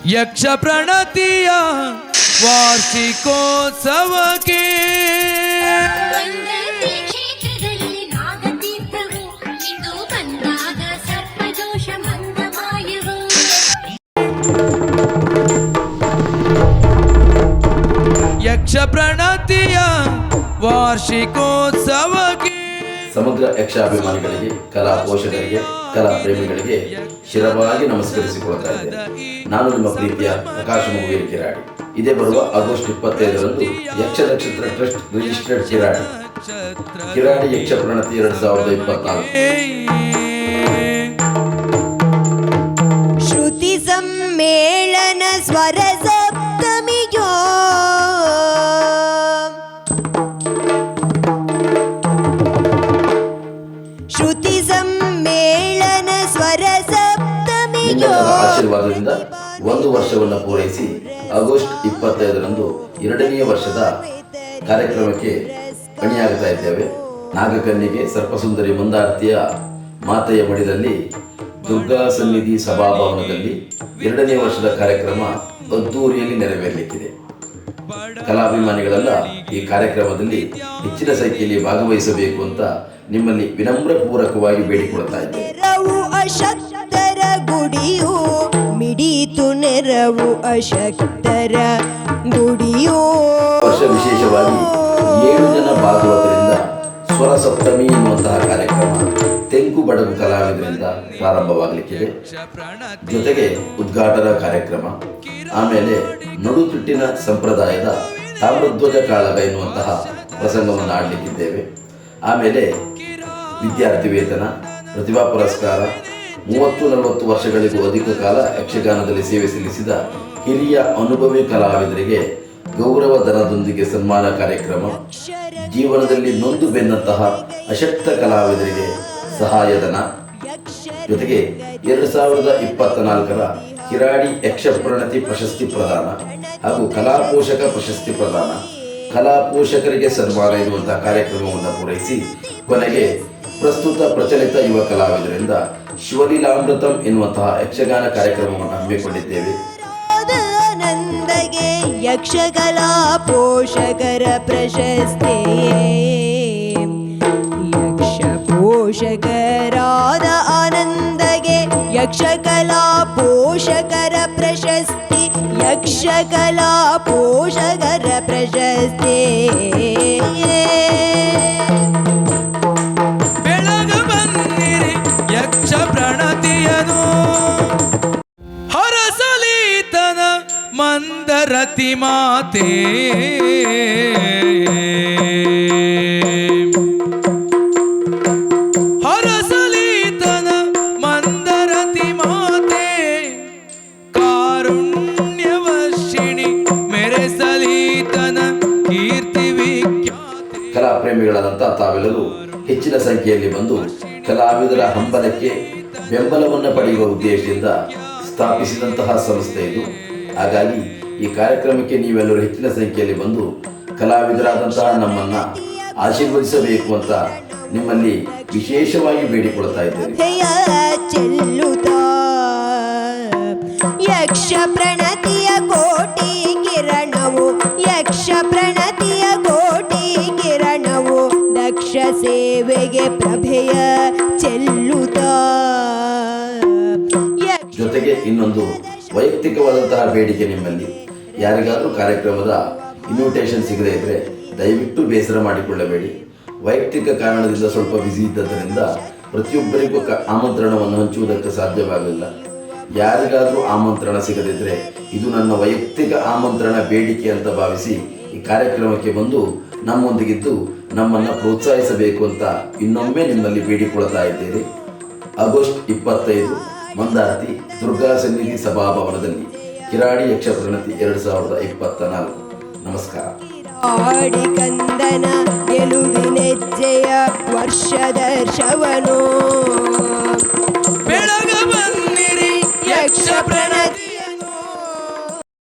ಯಕ್ಷ ಪ್ರಣತಿಯ ವಾರ್ಷಿಕೋತ್ಸವಕ್ಕೆ ಬಂದತಿ ಕ್ಷೇತ್ರದಲ್ಲಿ ನಾಗತೀರ್ಥವು ಇಂದು ಬಂದಾಗ ಸರ್ಪದೋಷ ಮಂದಮಾಯವು ಯಕ್ಷ ಪ್ರಣತಿಯ ವಾರ್ಷಿಕೋತ್ಸವಕ್ಕೆ ಸಮಗ್ರ ಯಕ್ಷಾಭಿಮಾನಿಗಳಿಗೆ ಕಲಾ ಪೋಷಕರಿಗೆ ಕಲಾ ಪ್ರೇಮಿಗಳಿಗೆ ಶಿರವಾಗಿ ನಮಸ್ಕರಿಸಿಕೊಳ್ತಾ ಇದ್ದೇನೆ. ನಾನು ನಿಮ್ಮ ಪ್ರೀತಿಯ ಪ್ರಕಾಶ ಮುಗಿಯ ಕಿರಾಡಿ. ಇದೇ ಬರುವ ಆಗಸ್ಟ್ ಇಪ್ಪತ್ತೈದರಂದು ಯಕ್ಷ ನಕ್ಷತ್ರ ಟ್ರಸ್ಟ್ ರಿಜಿಸ್ಟರ್ಡ್ ಕಿರಾಡಿ. ಕಿರಾಡಿ ಯಕ್ಷ ಪ್ರಣತಿ ಎರಡು ಸಾವಿರದ ಇಪ್ಪತ್ನಾಲ್ಕು. ಶ್ರುತಿ ಸಮ್ಮೇಳನ ಸ್ವರ ಶ್ರುತಿ ಕುಟುಂಬದ ಆಶೀರ್ವಾದದಿಂದ ಒಂದು ವರ್ಷವನ್ನು ಪೂರೈಸಿ ಆಗಸ್ಟ್ ಇಪ್ಪತ್ತೈದರಂದು ಎರಡನೆಯ ವರ್ಷದ ಕಾರ್ಯಕ್ರಮಕ್ಕೆ ಅಣಿಯಾಗುತ್ತಾ ಇದ್ದೇವೆ. ನಾಗಕನ್ಯೆಗೆ ಸರ್ಪಸುಂದರಿ ಮುಂದಾರ್ತಿಯ ಮಾತೆಯ ಮಡಿದಲ್ಲಿ ದುರ್ಗಾ ಸನ್ನಿಧಿ ಸಭಾಭವನದಲ್ಲಿ ಎರಡನೇ ವರ್ಷದ ಕಾರ್ಯಕ್ರಮ ಅದ್ದೂರಿಯಲ್ಲಿ ನೆರವೇರಲಿಕ್ಕಿದೆ. ಕಲಾಭಿಮಾನಿಗಳೆಲ್ಲ ಈ ಕಾರ್ಯಕ್ರಮದಲ್ಲಿ ಹೆಚ್ಚಿನ ಸಂಖ್ಯೆಯಲ್ಲಿ ಭಾಗವಹಿಸಬೇಕು ಅಂತ ನಿಮ್ಮಲ್ಲಿ ವಿನಮ್ರ ಪೂರಕವಾಗಿ ಬೇಡಿಕೊಳ್ತಾ ಇದ್ದೇವೆ ಗುಡಿಯು ಮಿಡಿತು ನೆರವು ಅಶಕ್ತರ ಗುಡಿಯೋ ವಿಶೇಷವಾಗಿ ಏಳು ಜನ ಭಾಗವತರಿಂದ ಸ್ವರ ಸಪ್ತಮಿ ಎನ್ನುವಂತಹ ಕಾರ್ಯಕ್ರಮ ತೆಂಕು ಬಡಗು ಕಲಾವಿದರಿಂದ ಪ್ರಾರಂಭವಾಗಲಿಕ್ಕಿದೆ. ಜೊತೆಗೆ ಉದ್ಘಾಟನಾ ಕಾರ್ಯಕ್ರಮ, ಆಮೇಲೆ ನಡುತುಟ್ಟಿನ ಸಂಪ್ರದಾಯದ ತಾಮ್ರಧ್ವಜ ಕಾಳಗ ಎನ್ನುವಂತಹ ಪ್ರಸಂಗವನ್ನು ಆಡಲಿಕ್ಕಿದ್ದೇವೆ. ಆಮೇಲೆ ವಿದ್ಯಾರ್ಥಿ ವೇತನ, ಪ್ರತಿಭಾ ಪುರಸ್ಕಾರ ಮೂವತ್ತು ನಲವತ್ತು ವರ್ಷಗಳಿಗೂ ಅಧಿಕ ಕಾಲ ಯಕ್ಷಗಾನದಲ್ಲಿ ಸೇವೆ ಸಲ್ಲಿಸಿದ ಹಿರಿಯ ಅನುಭವಿ ಕಲಾವಿದರಿಗೆ ಗೌರವ ಧನದೊಂದಿಗೆ ಸನ್ಮಾನ ಕಾರ್ಯಕ್ರಮ. ಜೀವನದಲ್ಲಿ ನೊಂದು ಬೆನ್ನಂತಹ ಅಶಕ್ತ ಕಲಾವಿದರಿಗೆ ಸಹಾಯಧನ ಜೊತೆಗೆ ಎರಡು ಸಾವಿರದ ಇಪ್ಪತ್ತ ನಾಲ್ಕರ ಕಿರಾಡಿ ಯಕ್ಷ ಪ್ರಣತಿ ಪ್ರಶಸ್ತಿ ಪ್ರದಾನ ಹಾಗೂ ಕಲಾಪೋಷಕ ಪ್ರಶಸ್ತಿ ಪ್ರದಾನ. ಕಲಾಪೋಷಕರಿಗೆ ಸನ್ಮಾನ ಇರುವಂತಹ ಕಾರ್ಯಕ್ರಮವನ್ನು ಪೂರೈಸಿ ಕೊನೆಗೆ ಪ್ರಸ್ತುತ ಪ್ರಚಲಿತ ಯುವ ಕಲಾವಿದರಿಂದ ಶಿವಲೀಲಾಮೃತಂ ಎನ್ನುವಂತಹ ಯಕ್ಷಗಾನ ಕಾರ್ಯಕ್ರಮವನ್ನು ಹಮ್ಮಿಕೊಂಡಿದ್ದೇವೆ. ನಂದಗೆ ಯಕ್ಷಕಲಾ ಪೋಷಕರ ಪ್ರಶಸ್ತಿ ಯಕ್ಷ ಪೋಷಕರಾದ ಆನಂದಗೆ ಯಕ್ಷಕಲಾ ಪೋಷಕರ ಪ್ರಶಸ್ತಿ ಯಕ್ಷಕಲಾ ಪೋಷಕರ ಪ್ರಶಸ್ತಿ ಮಂದರತಿ ಮಾತೆ ಹರಸಲೀತನ ಮಂದರತಿ ಮಾತೆ ಕಾರುಣ್ಯವರ್ಷಿಣಿ ಮೆರೆಸಲೀತನ ಕೀರ್ತಿ ವಿಖ್ಯಾತಿ. ಕಲಾ ತಾವೆಲ್ಲರೂ ಹೆಚ್ಚಿನ ಸಂಖ್ಯೆಯಲ್ಲಿ ಬಂದು ಕಲಾವಿದರ ಹಂಬಲಕ್ಕೆ ಬೆಂಬಲವನ್ನು ಪಡೆಯುವ ಉದ್ದೇಶದಿಂದ ಸ್ಥಾಪಿಸಿದಂತಹ ಸಂಸ್ಥೆ ಇದು. ಹಾಗಾಗಿ ಈ ಕಾರ್ಯಕ್ರಮಕ್ಕೆ ನೀವೆಲ್ಲರೂ ಹೆಚ್ಚಿನ ಸಂಖ್ಯೆಯಲ್ಲಿ ಬಂದು ಕಲಾವಿದರಾದಂತಹ ನಮ್ಮನ್ನ ಆಶೀರ್ವದಿಸಬೇಕು ಅಂತ ನಿಮ್ಮಲ್ಲಿ ವಿಶೇಷವಾಗಿ ಬೇಡಿಕೊಳ್ತಾ ಇದ್ದೇನೆ. ಯಕ್ಷ ಪ್ರಣತಿಯ ಕೋಟಿ ಕಿರಣವು ಯಕ್ಷ ಪ್ರಣತಿಯ ಕೋಟಿ ಕಿರಣವು ದಕ್ಷ ಸೇವೆಗೆ ಪ್ರಭೆಯ ಚೆಲ್ಲುತ್ತ. ಜೊತೆಗೆ ಇನ್ನೊಂದು ವೈಯಕ್ತಿಕವಾದಂತಹ ಬೇಡಿಕೆ ನಿಮ್ಮಲ್ಲಿ. ಯಾರಿಗಾದರೂ ಕಾರ್ಯಕ್ರಮದ ಇನ್ವಿಟೇಷನ್ ಸಿಗದೇ ಇದ್ರೆ ದಯವಿಟ್ಟು ಬೇಸರ ಮಾಡಿಕೊಳ್ಳಬೇಡಿ. ವೈಯಕ್ತಿಕ ಕಾರಣದಿಂದ ಸ್ವಲ್ಪ ಬ್ಯುಸಿ ಇದ್ದದರಿಂದ ಪ್ರತಿಯೊಬ್ಬರಿಗೂ ಆಮಂತ್ರಣವನ್ನು ಹಂಚುವುದಕ್ಕೆ ಸಾಧ್ಯವಾಗಲಿಲ್ಲ. ಯಾರಿಗಾದರೂ ಆಮಂತ್ರಣ ಸಿಗದಿದ್ದರೆ ಇದು ನನ್ನ ವೈಯಕ್ತಿಕ ಆಮಂತ್ರಣ ಬೇಡಿಕೆ ಅಂತ ಭಾವಿಸಿ ಈ ಕಾರ್ಯಕ್ರಮಕ್ಕೆ ಬಂದು ನಮ್ಮೊಂದಿಗಿದ್ದು ನಮ್ಮನ್ನು ಪ್ರೋತ್ಸಾಹಿಸಬೇಕು ಅಂತ ಇನ್ನೊಮ್ಮೆ ನಿಮ್ಮಲ್ಲಿ ಬೇಡಿಕೊಳ್ತಾ ಇದ್ದೇನೆ. ಆಗಸ್ಟ್ ಇಪ್ಪತ್ತೈದು ಮಂದಾರ್ತಿ ದುರ್ಗಾ ಸನ್ನಿಧಿ ಸಭಾಭವನದಲ್ಲಿ ಕಿರಾಡಿ ಯಕ್ಷ ಪ್ರಣತಿ ಎರಡು ಸಾವಿರದ ಇಪ್ಪತ್ತ ನಾಲ್ಕು. ನಮಸ್ಕಾರ. ಆಡಿ ಕಂದನ ಗೆಲುವಿನೆಜ್ಜೆಯ ವರ್ಷದರ್ಶವನು ಬೆಳಗ ಬನ್ನಿರಿ ಯಕ್ಷ ಪ್ರಣತಿ